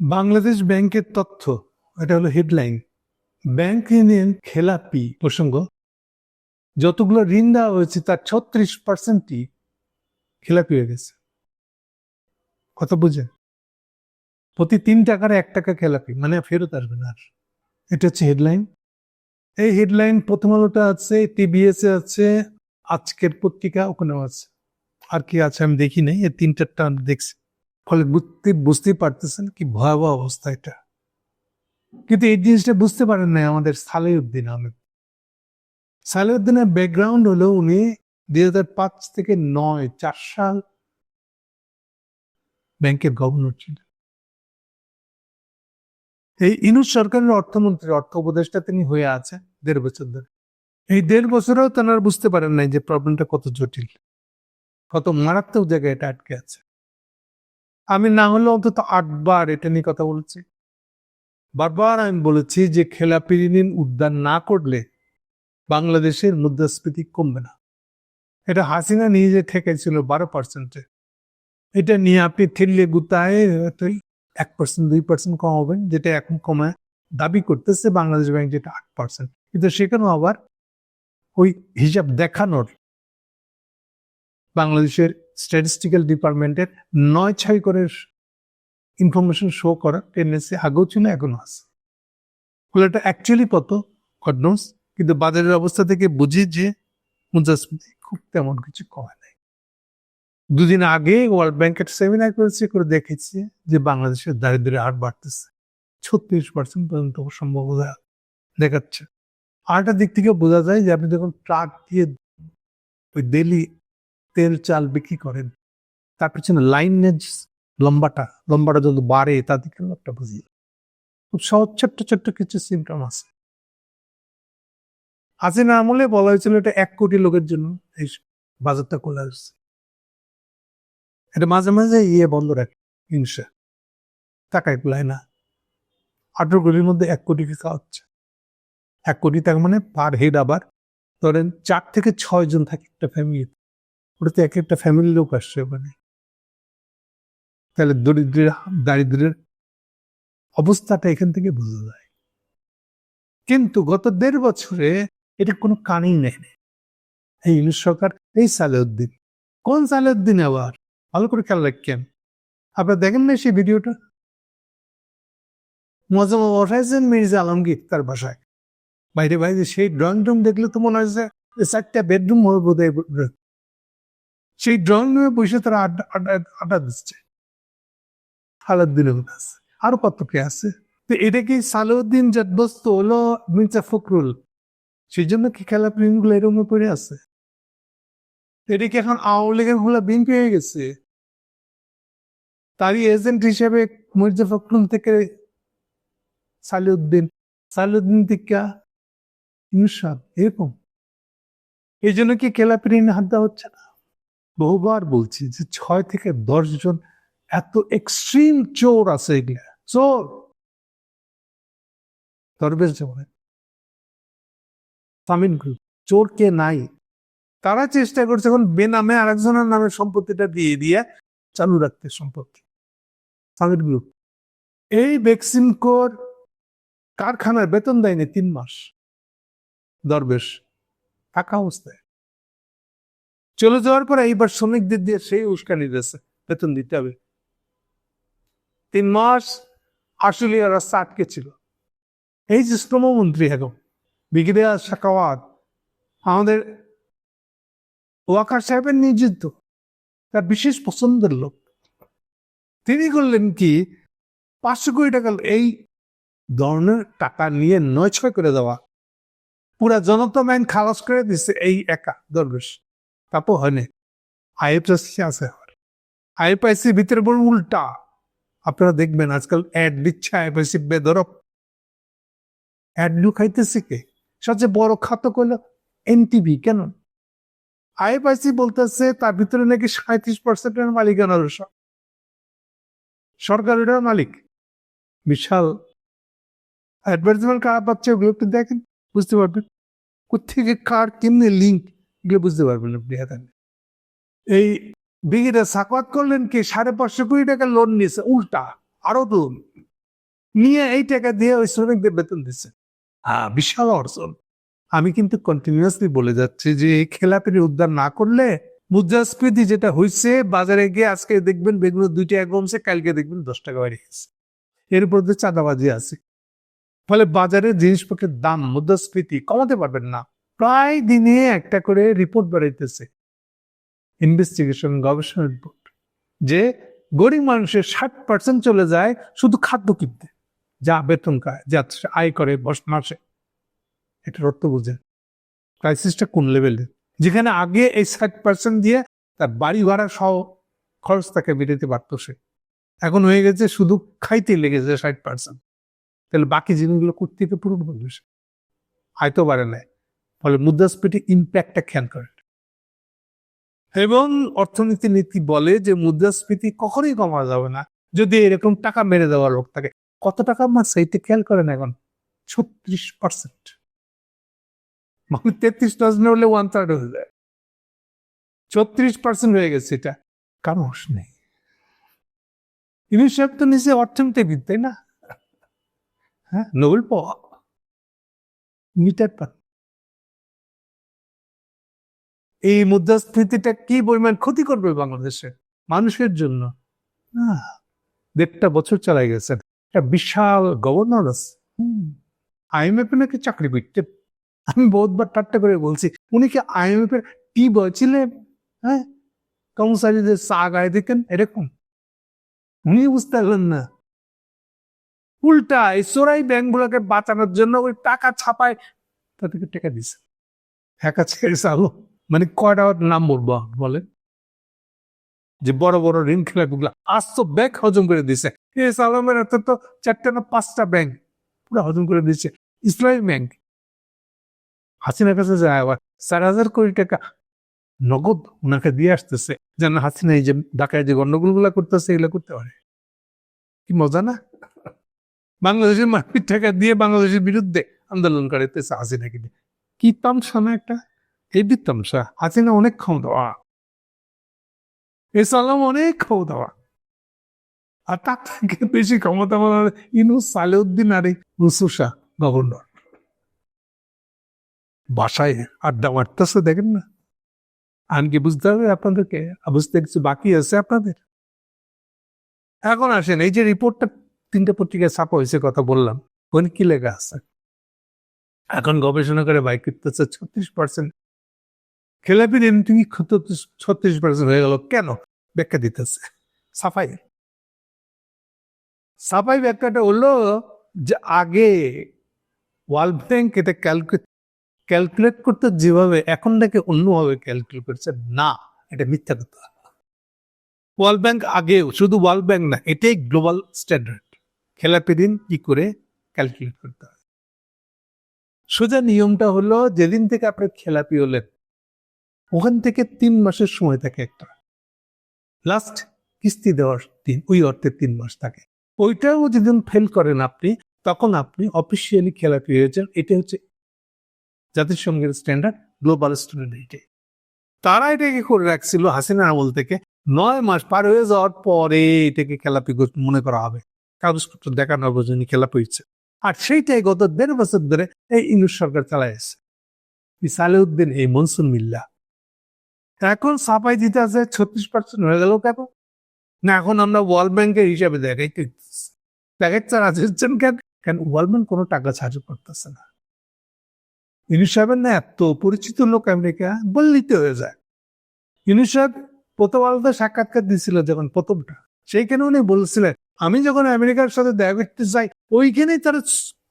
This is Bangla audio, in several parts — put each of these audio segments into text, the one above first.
বাংলাদেশ ব্যাংকের তথ্য, এটা হলো হেডলাইন। ব্যাংক ঋণের খেলাপি প্রসঙ্গ। যতগুলো ঋণ দেওয়া হয়েছে, তার ছত্রিশ পার্সেন্টই খেলাপি হয়ে গেছে। কথা বুঝেন? প্রতি তিন টাকার এক টাকা খেলাপি মানে ফেরত আসবে না আর। এটা হচ্ছে হেডলাইন। এই হেডলাইন প্রথম আলোটা আছে টিবিএস এ আছে, আজকের পত্রিকা ওখানেও আছে। আর কি আছে আমি দেখি নাই, এই তিনটারটা দেখছি। ফলে বুঝতে, বুঝতেই পারতেছেন কি ভয়াবহ অবস্থা এটা। কিন্তু এই জিনিসটা বুঝতে পারেন না আমাদের সালেউদ্দিন আহমেদ। সালেউদ্দিনের ব্যাকগ্রাউন্ড হলো উনি দুই হাজার পাঁচ থেকে নয়, চার সাল ব্যাংকের গভর্নর ছিলেন। এই ইনুস সরকারের অর্থমন্ত্রী, অর্থ উপদেষ্টা তিনি হয়ে আছে দেড় বছর ধরে। এই দেড় বছরেও তেনারা বুঝতে পারেন নাই যে প্রবলেমটা কত জটিল, কত মারাত্মক জায়গায় এটা আটকে আছে। আমি না হলে অন্তত আটবার এটা নিয়ে কথা বলেছি। বারবার আমি বলেছি যে খেলাপি ঋণ উদ্যান না করলে বাংলাদেশের মুদ্রাস্ফীতি কমবে না। এটা হাসিনা নিজে ঠেকেছিল বারো পার্সেন্টে এটা নিয়ে আপনি থেললে গুতায় এক পার্সেন্ট দুই পার্সেন্ট কমাবেন, যেটা এখন কমায় দাবি করতেছে বাংলাদেশ ব্যাংক যেটা আট পার্সেন্ট কিন্তু সেখানেও আবার ওই হিসাব দেখানোর বাংলাদেশের স্ট্যাটিস্টিক্যাল ডিপার্টমেন্টের নয় ছয় করে ইনফরমেশন শো করার টেন্ডেন্সি আগেও ছিল এখনও আছে। ফলে এটা অ্যাকচুয়ালি কত কডনোস কিন্তু বাজারের অবস্থা থেকে বুঝি যে মুদ্রাস্ফীতি খুব তেমন কিছু কমে নাই। দুদিন আগে ওয়ার্ল্ড ব্যাংকের সেমিনার করেছে, করে দেখেছি যে বাংলাদেশের দারিদ্র্যের হার বাড়তেছে। ছত্রিশ পার্সেন্ট পর্যন্ত সম্ভাবনা দেখাচ্ছে। আরেকটা দিক থেকে বোঝা যায় যে আপনি যখন ট্রাক দিয়ে ওই ডেলি তেল চাল বিক্রি করেন। তার পিছনে লাইনেজ লম্বাটা লম্বাটা যত বাড়ে, তা দিকে একটা বুঝি খুব সহজ, ছোট্ট ছোট্ট কিছু সিমটম আছে। হাসিনা আমলে বলা হয়েছিল, এটা এক কোটি লোকের জন্য এই বাজারটা খোলা হচ্ছে এটা মাঝে মাঝে ইয়ে বন্ধ রাখে, হিংসা। টাকায় কুলায় না। আঠারো কোটির মধ্যে এক কোটি খাওয়া হচ্ছে এক কোটি টাকা মানে পার হেড আবার ধরেন চার থেকে ছয় জন থাকে একটা ফ্যামিলি ওটাতে এক একটা ফ্যামিলির লোক আসছে ওখানে। তাহলে দরিদ্রের, দারিদ্রের অবস্থাটা এখান থেকে বোঝা যায়। কিন্তু গত দেড় বছরে এটা কোনো কানেই নেই এই ইংলিশ সরকার, এই সালেউদ্দিন, কোন সালেউদ্দিন আবার? ভালো করে খেয়াল রাখেন। আপনারা দেখেন না সেই ভিডিওটা? মজা ওঠাইছেন মির্জা আলমগীর তার বাসায়। বাইরে বাইরে সেই ড্রয়িং রুম দেখলে তো মনে হয় যে চারটা বেডরুম হবে বোধ হয় সেই ড্রয়িং রুমে বসে তারা আড্ডা আড্ডা আড্ডা দিচ্ছে। মধ্যে আছে। আরও কত কে আছে? তো এটা কি সালাউদ্দিন জাদবস্ত হলো মির্জা ফখরুল? সেই জন্য কি খেলা প্রেমগুলো এরকম পড়ে আছে? এটা কি এখন আওয়ামী লীগের হলো বিএনপি হয়ে গেছে? তারই এজেন্ট হিসেবে মির্জা ফখরুল থেকে সালিউদ্দিন। সালিউদ্দিন থেকে ইনসাদ এরকম। এই জন্য কি খেলাপি ঋণ হাত দেওয়া হচ্ছে না? বহুবার বলছি যে ছয় থেকে দশ জন এত এক্সট্রিম চোর আছে এগুলা। চোর! দরবেশ গ্রুপ চোর কে নাই? তারা চেষ্টা করছে এখন বেনামে আরেকজনের নামে সম্পত্তিটা দিয়ে দিয়ে চালু রাখতে সম্পত্তি। তামিন গ্রুপ এই ভ্যাকসিনকোর কারখানার বেতন দেয়নি তিন মাস। দরবেশ, থাকা অবস্থায়। চলে যাওয়ার পরে এইবার শ্রমিকদের দিয়ে সেই উস্কানি দিয়েছে, বেতন দিতে হবে। তিন মাস আসলে রাস্তা আটকে ছিল। এই যে শ্রমমন্ত্রী এখন, ব্রিগেডিয়ার শাকাওয়াত আমাদের ওয়াকার সাহেবের নিযুক্ত, তার বিশেষ পছন্দের লোক। তিনি করলেন কি, পাঁচশো কোটি টাকা এই ধরনের টাকা নিয়ে নয় ছয় করে দেওয়া। পুরা জনতা ব্যাংক খালাস করে দিচ্ছে এই একা, দরবেশ। তারপর হয়নি আইএফএসসি আছে আইএফআইসির ভিতরে বড় উল্টা। আপনারা দেখবেন আজকাল অ্যাড দিচ্ছে আইএফআইসি বেদরক। অ্যাড খাইতেছে কে? সবচেয়ে বড় খাত করল এনটিভি কেন? আইএফআইসি বলতেছে তার ভিতরে নাকি সাঁত্রিশ পার্সেন্টের মালিকানা রয়েছে। সরকার এটার মালিক। বিশাল। অ্যাডভার্টাইজমেন্ট কারা পাচ্ছে, ওগুলো একটু দেখেন। বুঝতে পারবেন। কোথেকে কার কেমনি লিঙ্ক এগুলো বুঝতে পারবেন আপনি হাতেন এই বিঘিটা সাকওয়াত করলেন কি? সাড়ে পাঁচশো কোটি টাকা লোন নিয়েছে, উল্টা। আরও লোন নিয়ে এই টাকা দিয়ে ওই শ্রমিকদের বেতন দিচ্ছে। হ্যাঁ বিশাল অর্জন। আমি কিন্তু কন্টিনিউয়াসলি বলে যাচ্ছি যে এই খেলাপির উদ্ধার না করলে মুদ্রাস্ফীতি যেটা হয়েছে বাজারে গিয়ে আজকে দেখবেন বেগুন দুই টাকা কমছে কালকে দেখবেন দশ টাকা বেড়ে গেছে। এর উপর দিয়ে চাঁদাবাজি আছে। ফলে বাজারে জিনিসপত্রের দাম, মুদ্রাস্ফীতি কমাতে পারবেন না। প্রায় দিনে একটা করে রিপোর্ট বেড়াইতেছে ইনভেস্টিগেশন গবেষণা রিপোর্ট যে গরিব মানুষের ষাট পার্সেন্ট চলে যায় শুধু খাদ্য কিনতে। যা বেতন খায়, যা আয় করে বস মাসে। এটার অর্থ বুঝে। ক্রাইসিসটা কোন লেভেলে যেখানে আগে এই ষাট পার্সেন্ট দিয়ে তার বাড়ি ভাড়া সহ খরচ তাকে বেরোতে পারতো সে। এখন হয়ে গেছে শুধু খাইতে লেগেছে ষাট পার্সেন্ট তাহলে বাকি জিনিসগুলো করতে পূরণ করবে সে? আয়তো বাড়ে নেয় ফলে মুদ্রাস্ফীতি ইম্প্যাক্টটা খেয়াল করে। এবং অর্থনীতি নীতি বলে যে মুদ্রাস্ফীতি কখনোই কমা যাবে না। যদি এরকম টাকা মেরে দেওয়া লোক থাকে, কত টাকা মাস সেইটা খেয়াল করেন এখন? ছত্রিশ পার্সেন্ট মানে তেত্রিশ পার্সেন্ট হলে ওয়ান থার্ড হয়ে যায়। ছত্রিশ পার্সেন্ট হয়ে গেছে এটা। হুঁশ নেই। ইউনিট তো নিজে অর্থনীতিবিদ, তাই না? হ্যাঁ নোবেল পাওয়া। মিটার পান এই মুদ্রাস্ফীতিটা কি পরিমাণ ক্ষতি করবে বাংলাদেশে, মানুষের জন্য? দেড়টা বছর চালাই গেছে। একটা বিশাল গভর্নর আছে। আইএমএফ নাকি চাকরি করতে আমি বহুতবার ঠাট্টা করে বলছি, উনি কি আইএমএফ এর টি বয় ছিলেন? হ্যাঁ? কর্মচারীদের চা গায়ে দেখেন এরকম? উনি বুঝতে পারলেন না। উল্টা এই চোরাই ব্যাংকগুলোকে বাঁচানোর জন্য ওই টাকা ছাপায় তাদেরকে টাকা দিছে একা ছেড়ে চালো। মানে কয়টা নাম বলব বলে যে বড় বড় ঋণ খেলাপিগুলো আজ তো ব্যাংক হজম করে দিছে। এ সালামের হাতে তো চারটা না পাঁচটা ব্যাংক পুরো হজম করে দিচ্ছে ইসলামী ব্যাংক। হাসিনার কাছে যায়, আবার চার হাজার কোটি টাকা নগদ ওনাকে দিয়ে আসতেছে। যেন হাসিনা এই যে ঢাকায় যে গন্ডগোলগুলা করতেছে, এগুলো করতে পারে। কি মজা না? বাংলাদেশের মাটির টাকা দিয়ে বাংলাদেশের বিরুদ্ধে আন্দোলন করেতেছে হাসিনাকে দিয়ে কি তামসা না একটা এই তামসা হাসিনা অনেক ক্ষমতা এসালাম অনেক ক্ষমতা আর তার থেকে বেশি ক্ষমতা বলা ইনু সালেউদ্দিন আর মুসুসা গভর্নর বাসায় আড্ডা মারতেছে দেখেন না আনকি বুঝতে হবে আপনাদেরকে বুঝতে কিছু বাকি আছে আপনাদের এখন আসেন এই যে রিপোর্টটা তিনটে পত্রিকায় ছাপা হয়েছে কথা বললাম ওখানে কি লেখা আছে এখন গবেষণা করে বাইক করতেছে ছত্রিশ পার্সেন্ট খেলাপি ঋণ তুমি ছত্রিশ পার্সেন্ট হয়ে গেল? কেন? ব্যাখ্যা দিতেছে। সাফাই। সাফাই ব্যাখ্যাটা হলো যে আগে ওয়ার্ল্ড ব্যাংক এটা ক্যালকুলেট ক্যালকুলেট করতে যেভাবে এখন থেকে অন্যভাবে ক্যালকুলেট করছে, না, এটা মিথ্যা কথা। ওয়ার্ল্ড ব্যাংক আগেও শুধু ওয়ার্ল্ড ব্যাংক না, এটাই গ্লোবাল স্ট্যান্ডার্ড। খেলাপি ঋণ কি করে ক্যালকুলেট করতে হয়? সোজা নিয়মটা হলো, যেদিন থেকে আপনার খেলাপি হলেন ওখান থেকে তিন মাসের সময় থাকে একটা। লাস্ট কিস্তি দেওয়ার দিন, ওই অর্থে তিন মাস থাকে। ওইটাও যেদিন ফেল করেন আপনি, তখন আপনি অফিসিয়ালি খেলাপি হয়েছেন এটা হচ্ছে জাতিসংঘের স্ট্যান্ডার্ড গ্লোবাল স্ট্যান্ডার্ড এটাই তারা এটাকে করে রাখছিল হাসিনা আমল থেকে। নয় মাস পার হয়ে যাওয়ার পরে এটাকে খেলাপি মনে করা হবে। কাগজপত্র দেখানোর জন্য খেলাপি হচ্ছে আর সেইটাই গত দেড় বছর ধরে এই ইংলিশ সরকার চালাই আছে সালেউদ্দিন, এই মনসুন মিল্লা। এখন সাফাই দিতে আছে ছত্রিশ পার্সেন্ট হয়ে গেল কেন? না, এখন আমরা ওয়ার্ল্ড ব্যাংকের হিসাবে দেখাইতে দেখাচ্ছে রাজেছেন কেন? কেন ওয়ার্ল্ড ব্যাংক কোনো টাকা সাহায্য করতেছে না। ইউনিট সাহেবের না এত পরিচিত লোক আমেরিকা বললিতে হয়ে যায়। ইউনিট সাহেব প্রথম আলাদা সাক্ষাৎকার দিয়েছিল যখন প্রথমটা। সেইখানে উনি বলছিলেন, আমি যখন আমেরিকার সাথে দেখা করতে যাই, ওইখানেই তারা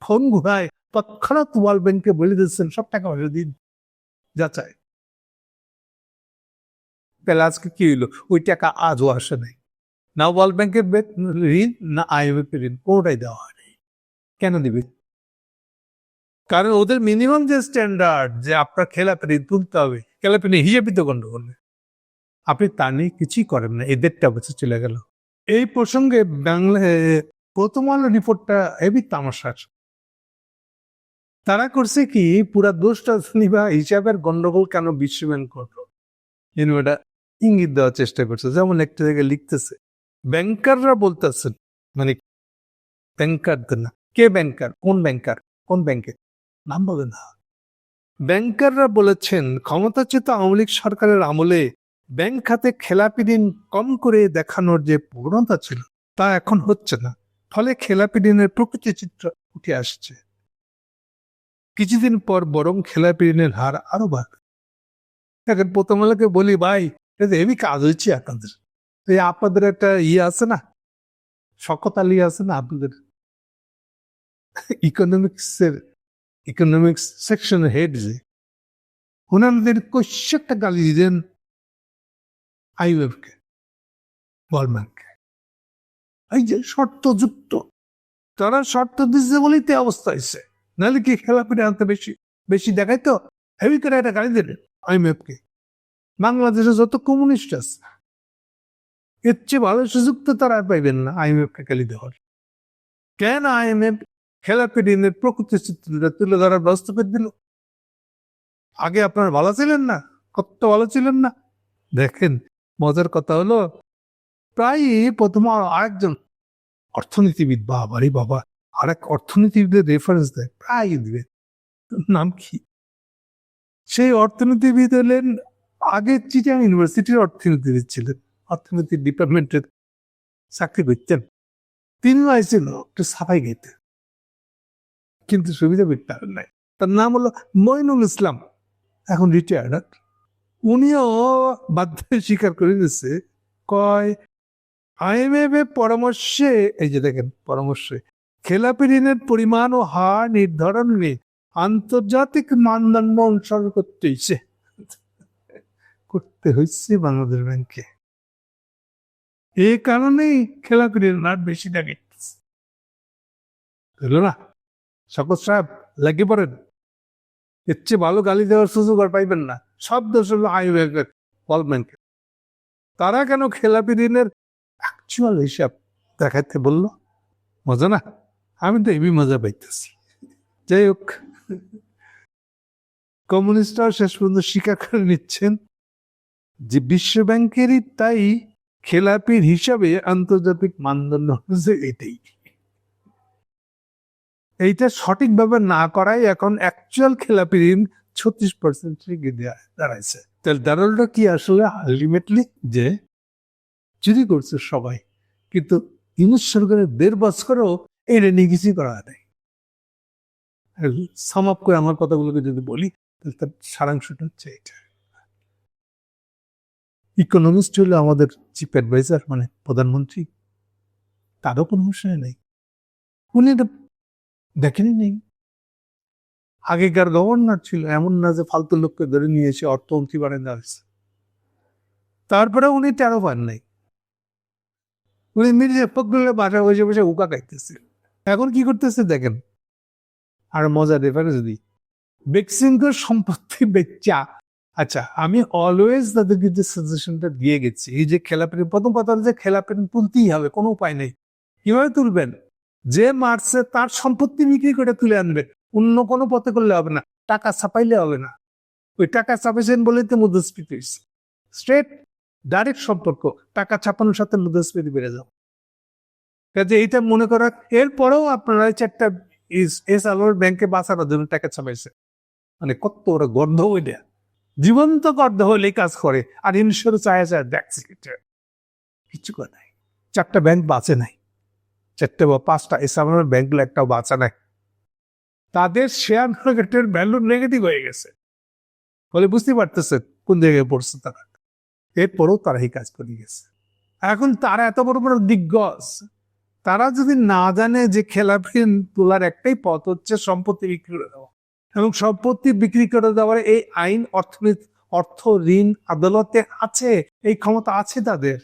ফোন ঘুরায়, তৎক্ষণাৎ ওয়ার্ল্ড ব্যাংকে বলে দিচ্ছেন, সব টাকা পয়সা দিন। যা চায়। তাহলে আজকে কি হইল? ওই টাকা আজও আসে নাই। না ওয়ার্ল্ড ব্যাংকের ঋণ, না আইএমএফ ঋণ, কোনোটাই দেওয়া হয়নি। কেন দিবে? কারণ ওদের মিনিমাম যে স্ট্যান্ডার্ড যে আপনার খেলাপি ঋণ তুলতে হবে, খেলাপি নিয়ে তো গন্ডগোল আপনি তা নিয়ে কিছুই করেন না এই দেড়টা বছর চলে গেল। এই প্রসঙ্গে বাংলা প্রথম আলো রিপোর্টটা হেবি তামাশার তারা করছে কি, পুরা দোষটা নিবা হিসাবের গন্ডগোল কেন বিশ্বব্যাংক করল? এটা ইঙ্গিত দেওয়ার চেষ্টা করছে। যেমন একটা জায়গায় লিখতেছে, ব্যাংকাররা বলতেছেন মানে ব্যাংকারদের না। কে ব্যাংকার? কোন ব্যাংকার? কোন ব্যাংকে? নাম বলে না। ব্যাংকাররা বলেছেন, ক্ষমতাচ্যুত আওয়ামী লীগ সরকারের আমলে ব্যাংক খাতে খেলাপি ঋণ কম করে দেখানোর যে প্রবণতা ছিল, তা এখন হচ্ছে না। ফলে খেলাপি ঋণের প্রকৃতি চিত্র উঠে আসছে। কিছুদিন পর বরং খেলাপি ঋণের হার আরও বাড়বে। এখন প্রথম আলোকে বলি, ভাই এটা হেভি কাজ হচ্ছে আপনাদের। এই আপনাদের একটা ইয়ে আছে না? শকত আলী আছে না আপনাদের? ইকোনমিক্স এর ইকোনমিক্স সেকশন হেড যে ওনাদের কৈশকটা গালি দিলেন আইওএফকে ওয়ার্ল্ড এই যে শর্তযুক্ত, তারা শর্ত দিচ্ছে বলেই তো অবস্থা হয়েছে। নাহলে কি খেলা করে আনতে বেশি বেশি দেখাই তো হেভি করে একটা গালি দিলেন আইএমএফ কে বাংলাদেশে যত কমিউনিস্ট আছে, এর চেয়ে ভালো সুযোগ তো তারা পাইবেন না আইএমএফ কে গালি দেওয়ার। কেন আইএমএফ খেলাপি ঋণের প্রকৃত চিত্রটা তুলে ধরার ব্যবস্থা করে দিল? আগে আপনার ভালো ছিলেন না, কত ভালো ছিলেন না? দেখেন, মজার কথা হলো প্রায় প্রথম আরেকজন অর্থনীতিবিদ বাবারই বাবা আর এক অর্থনীতিবিদের রেফারেন্স দেয় প্রায় দিবে। নাম কি? সেই অর্থনীতিবিদ হলেন আগে চিটাং ইউনিভার্সিটির অর্থনীতিবিদ ছিলেন অর্থনীতি ডিপার্টমেন্টের চাকরি করতেন। তিনি আইছিল একটু সাফাই গাইতে কিন্তু সুবিধা পেতে নাই তার নাম হলো মইনুল ইসলাম, এখন রিটায়ার্ড উনিও বাধ্য স্বীকার করে দিচ্ছে কয়, আইএমএফ এর পরামর্শে এই যে দেখেন, পরামর্শে, খেলাপি ঋণের পরিমাণ ও হার নির্ধারণ নিয়ে আন্তর্জাতিক মানদণ্ড অনুসরণ করতে হয়েছে করতে হয়েছে বাংলাদেশ ব্যাংকে। এই কারণেই ঋণ আর বেশি লাগে হলো না? শকত সাহেব, লাগে পড়েন। এর চেয়ে ভালো গালি দেওয়ার সুযোগ আর পাইবেন না। সব দোষ হলো আইএমএফ ওয়ার্ল্ড ব্যাংক। তারা কেন খেলাপি ঋণের অ্যাকচুয়াল হিসাব দেখাতে বলল? মজা না? আমি তো এবি মজা পাইতেছি। যাই হোক কমিউনিস্টরাও শেষ পর্যন্ত স্বীকার করে নিচ্ছেন। যে বিশ্ব ব্যাংকেরই তাই খেলাপির হিসাবে আন্তর্জাতিক মানদণ্ড হচ্ছে এটাই। এইটা সঠিকভাবে না করাই এখন অ্যাকচুয়াল খেলাপি ঋণ ছত্রিশ পার্সেন্ট দাঁড়াইছে। তাহলে দাঁড়ালোটা কি আসলে আলটিমেটলি যে চুরি করছে সবাই, কিন্তু ইউনুস সরকারের দেড় বছরও এটা নিয়ে কিছুই করা নেই সমাপ করে আমার কথাগুলোকে যদি বলি, তাহলে তার সারাংশটা হচ্ছে এটা ইকোনমিস্ট হলো আমাদের চিফ অ্যাডভাইজার মানে প্রধানমন্ত্রী। তারও কোনো বিষয় নেই। উনি এটা দেখেনি নেই। আগেকার গভর্নর ছিল, এমন না যে ফালতু লোককে ধরে নিয়ে এসে অর্থমন্ত্রী বানিয়ে দেওয়া হয়েছে। তারপরে উনি তেরো পান নাই। উনি মির্জা ফখরুলের বাসায় বসে বসে উকা খাইতেছে। এখন কি করতেছে দেখেন? আর মজার রেফারেন্স দিই। বেক্সিমকোর সম্পত্তি বেচা। আচ্ছা আমি অলওয়েজ তাদেরকে যে সাজেশনটা দিয়ে গেছি, এই যে খেলাপেন প্রথম কথা হলো যে খেলাপেন তুলতেই হবে, কোনো উপায় নেই। কীভাবে তুলবেন? যে মারছে তার সম্পত্তি বিক্রি করে তুলে আনবে, অন্য কোনো পথে করলে হবে না, টাকা ছাপাইলে হবে না। ওই টাকা ছাপাইছেন বলেই তো মুদ্রাস্ফীতি হয়েছে। স্ট্রেট ডাইরেক্ট সম্পর্ক, টাকা ছাপানোর সাথে মুদ্রাস্ফীতি বেড়ে যাও কাজে এইটা মনে করা এরপরেও আপনারা চারটা এস আলোর ব্যাংকে বাঁচানোর জন্য টাকা ছাপাইছে। মানে কত ওরা গন্ধ ওইটা। জীবন্ত গর্ধ হলে কাজ করে। আর ইনশোরেন্স চায় চায় দেখছি কিছু করে নাই। চারটা ব্যাংক বাঁচে নাই। চারটে বা পাঁচটা আলোর ব্যাংকগুলো একটাও বাঁচা নাই। তাদের শেয়ার মার্কেটের ভ্যালু নেগেটিভ হয়ে গেছে। ফলে বুঝতে পারতেছেন কোন জায়গায় পড়ছে তারা। এরপরেও তারা এই কাজ করে গেছে। এখন তারা এত বড় বড় দিগ্গজ। তারা যদি না জানে যে খেলাপি তোলার একটাই পথ হচ্ছে সম্পত্তি বিক্রি করে। দেওয়া এবং সম্পত্তি বিক্রি করে দেওয়ার এই আইন অর্থনীতি অর্থ ঋণ আদালতে আছে, এই ক্ষমতা আছে তাদের।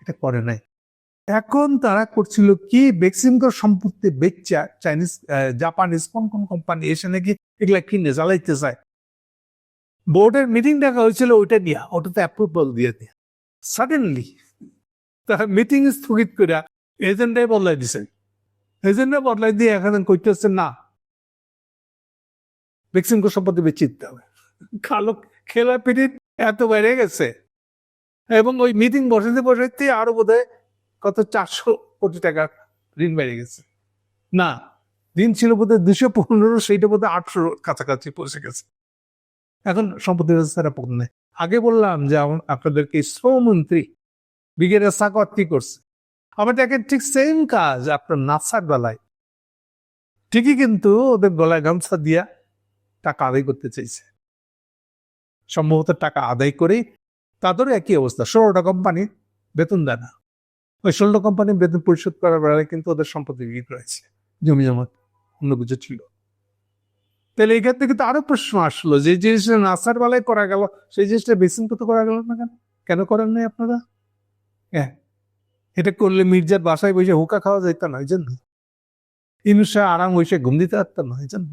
এটা করে নাই। এখন তারা করছিল কি বেক্সিমকোর সম্পত্তি বেচা, চাইনিজ জাপানিজ কোন কোন কোম্পানি এসে নাকি এগুলা কিনে জ্বালাইতে চায়। বোর্ডের মিটিং দেখা হয়েছিল ওইটা নিয়ে, ওটাতে অ্যাপ্রুভাল দিয়ে দিয়ে। সাডেনলি তারা মিটিং স্থগিত করে এজেন্ডাই বদলাই দিছে। এজেন্ডা বদলাই দিয়ে এখন কইতেছে না বেক্সিমকো সম্পত্তি বেচে দিতে হবে কালো খেলা পিটির এত বেড়ে গেছে। এবং ওই মিটিং বসাতে বসাতে আরও বোধ কত চারশো কোটি টাকা ঋণ বেড়ে গেছে। না দিন ছিল বোধহয় দুশো পনেরো, সেইটা বোধহয় আটশো কাছাকাছি পৌঁছে গেছে। এখন সম্পত্তি ব্যবস্থাটা পণ্যে আগে বললাম যে আপনাদেরকে শ্রমমন্ত্রী ব্রিগেডিয়ার সাকত কি করছে? আবার দেখেন ঠিক সেম কাজ আপনার নাসার বেলায় ঠিকই কিন্তু ওদের গলায় গামছা দিয়া টাকা আদায় করতে চাইছে। সম্ভবত টাকা আদায় করেই তাদেরও একই অবস্থা। ষোলোটা কোম্পানি বেতন দেয় না। ওই ষোলোটা কোম্পানি বেতন পরিশোধ করার বেলায় কিন্তু ওদের সম্পত্তি বিক্রি রয়েছে জমি জমা অন্য কিছু ছিল। তাহলে এখান থেকে তো আরও প্রশ্ন আসলো যে জিনিসটা নাসার বেলায় করা গেল, সেই জিনিসটা বেসিন কত করা গেল না কেন? কেন করেন নাই আপনারা? হ্যাঁ। এটা করলে মির্জার বাসায় বসে হুকা খাওয়া যেত না, ওই জন্য। ইনুসা আরাম বসে ঘুম দিতে পারতাম না, ওই জন্য।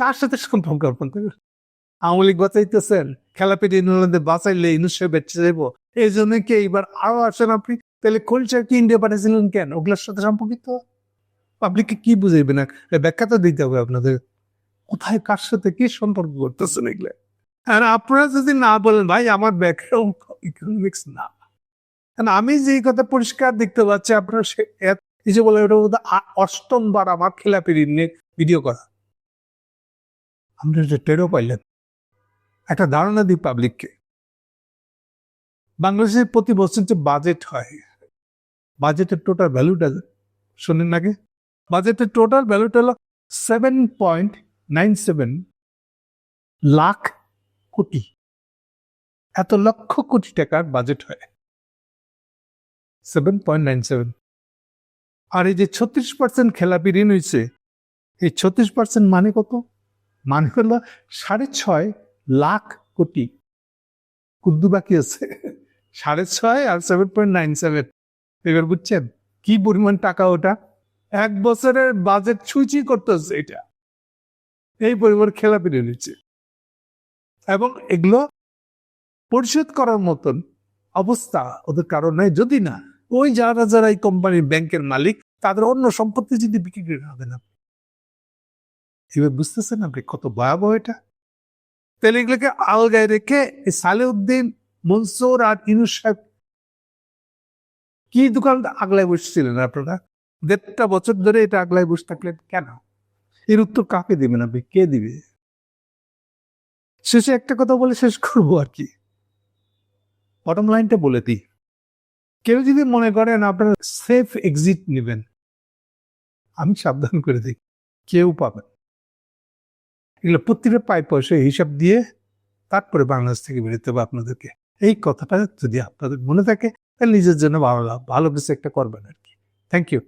কার সাথে সম্পর্ক আপনাদের আওয়ামী লীগ বাঁচাইতেছেন খেলা পেটে ইনুলাদের বাঁচাইলে ইনুসা বেঁচে যাইব। এই জন্য কি এইবার আরও আসেন আপনি? তাহলে কলচার কি ইন্ডিয়া পাঠিয়েছিলেন কেন? ওগুলোর সাথে সম্পর্কিত? পাবলিককে কি বুঝাইবে না ব্যাখ্যা তো দিতে হবে আপনাদের। কোথায় কার সাথে কি সম্পর্ক করতেছেন এগুলো? আর আপনারা যদি না বলেন, ভাই, আমার ব্যাকগ্রাউন্ড ইকোনমিক্স না। আমি যে কথা পরিষ্কার দেখতে পাচ্ছি, আপনারা সে এই যে বলে ওটা অষ্টমবার আমার খেলাপি নিয়ে ভিডিও করা। আমরা যে টেরও পাইলেন। একটা ধারণা দিই পাবলিককে। বাংলাদেশের প্রতি বছর যে বাজেট হয়, বাজেটের টোটাল ভ্যালুটা শোনেন নাকি বাজেটের টোটাল ভ্যালুটা হলো seven point nine seven lakh crore. এত লক্ষ কোটি টাকার বাজেট হয়। সেভেন পয়েন্ট নাইন সেভেন আর এই যে ছত্রিশ পার্সেন্ট খেলাপি ঋণ হয়েছে এই ছত্রিশ পার্সেন্ট মানে কত? মানে হলো সাড়ে ছয় লাখ কোটি। কুদ্দু বাকি আছে। সাড়ে ছয় আর সেভেন পয়েন্ট নাইন সেভেন এবার বুঝছেন কি পরিমাণ টাকা ওটা? এক বছরের বাজেট ছুঁচি করতেছে এটা। এই পরিমাণ খেলাপি ঋণ নিচ্ছে এবং এগুলো পরিশোধ করার মতন অবস্থা ওদের কারণ নাই। যদি না, ওই যারা যারা এই কোম্পানির ব্যাংকের মালিক, তাদের অন্য সম্পত্তি যদি বিক্রি করে হবে না। এবার বুঝতেছেন আপনি? কত ভয়াবহ এটা? তাহলে এগুলোকে আলগায় রেখে সালেউদ্দিন মনসুর আর ইনু সাহেব কি দোকান আগলায় বসছিলেন আপনারা? দেড়টা বছর ধরে এটা আগলায় বসে থাকলেন কেন? এর উত্তর কাকে দিবেন আপনি? কে দিবে? শেষে একটা কথা বলে শেষ করব আর কি। বটম লাইনটা বলে দিই। কেউ যদি মনে করেন আপনারা সেফ এক্সিট নেবেন, আমি সাবধান করে দিই, কেউ পাবেন এগুলো প্রতিটা পাই পয়সা হিসাব দিয়ে তারপরে বাংলাদেশ থেকে বেরোতে হবে আপনাদেরকে। এই কথাটা যদি আপনাদের মনে থাকে, তাহলে নিজের জন্য ভালো ভালো কিছু একটা করবেন আর কি। Thank you